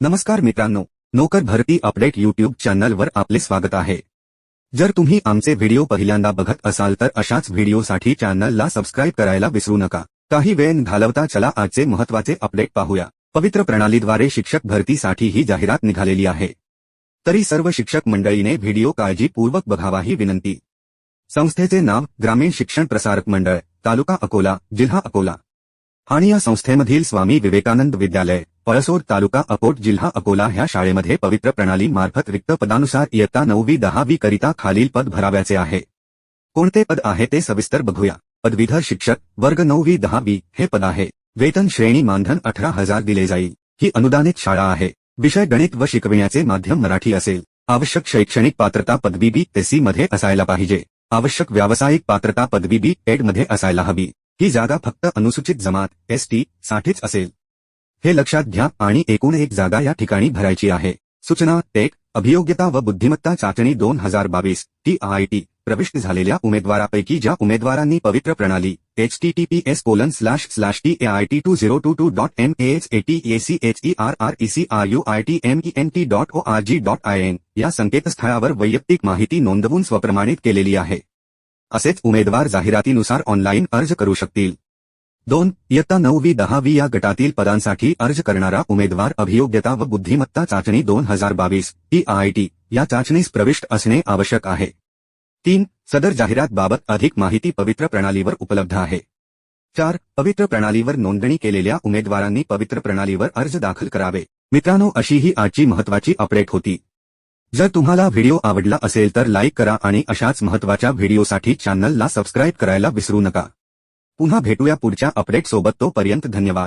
नमस्कार मित्रांनो नोकर भरती अपडेट युट्यूब चॅनलवर आपले स्वागत आहे. जर तुम्ही आमचे व्हिडिओ पहिल्यांदा बघत असाल तर अशाच व्हिडिओसाठी चॅनलला सबस्क्राईब करायला विसरू नका. काही वेळ घालवता चला आजचे महत्त्वाचे अपडेट पाहूया. पवित्र प्रणालीद्वारे शिक्षक भरतीसाठी ही जाहिरात निघालेली आहे. तरी सर्व शिक्षक मंडळीने व्हिडिओ काळजीपूर्वक बघावा ही विनंती. संस्थेचे नाव ग्रामीण शिक्षण प्रसारक मंडळ तालुका अकोला जिल्हा अकोला. आणि या संस्थेमधील स्वामी विवेकानंद विद्यालय. पळसोड तालुका अकोट जिल्हा अकोला ह्या शाळेमध्ये पवित्र प्रणाली मार्फत रिक्त पदानुसार इयत्ता नववी दहावी करिता खालील पद भराव्याचे आहे. कोणते पद आहे ते सविस्तर बघूया. पदवीधर शिक्षक वर्ग नववी दहावी हे पद आहे. वेतन श्रेणी मानधन अठरा हजार दिले जाईल. ही अनुदानित शाळा आहे. विषय गणित व शिकविण्याचे माध्यम मराठी असेल. आवश्यक शैक्षणिक पात्रता पदवी बी एससी मध्ये असायला पाहिजे. आवश्यक व्यावसायिक पात्रता पदवी बी एडमध्ये असायला हवी. ही जागा फक्त अनुसूचित जमात एस टी साठीच असेल. हे लक्षात घ्या आणि एकूण एक जागा या ठिकाणी भरायची आहे. सूचना टेक अभियोग्यता व बुद्धिमत्ता चाचणी दोन हज़ार बावीस. टी आय टी प्रविष्ट झालेल्या उमेदवारापैकी ज्या उमेदवारांनी पवित्र प्रणाली H T T P S colon slash slash T A I T two zero two two dot M H A T A C H E R R E C R U I T M E N T dot O R G dot I N या संकेतस्थळावर वैयक्तिक माहिती नोंदवून स्वप्रमाणित केलेली आहे. असेच उमेदवार जाहिरातीनुसार online अर्ज़ करू शकतील. दोन इयत्ता नऊवी दहावी या गटातील पदांसाठी अर्ज करणारा उमेदवार अभियोग्यता व बुद्धिमत्ता चाचणी दोन हजार बावीस ई आय टी या चाचणीस प्रविष्ट असणे आवश्यक आहे. तीन सदर जाहिरात बाबत अधिक माहिती पवित्र प्रणालीवर उपलब्ध आहे. चार पवित्र प्रणालीवर नोंदणी केलेल्या उमेदवारांनी पवित्र प्रणालीवर अर्ज दाखल करावे. मित्रांनो अशी ही आजची महत्वाची अपडेट होती. जर तुम्हाला व्हिडिओ आवडला असेल तर लाईक करा आणि अशाच महत्त्वाच्या व्हिडिओसाठी चॅनलला सबस्क्राईब करायला विसरू नका. पुन्हा भेटूया पुढच्या अपडेट सोबत तोपर्यंत धन्यवाद.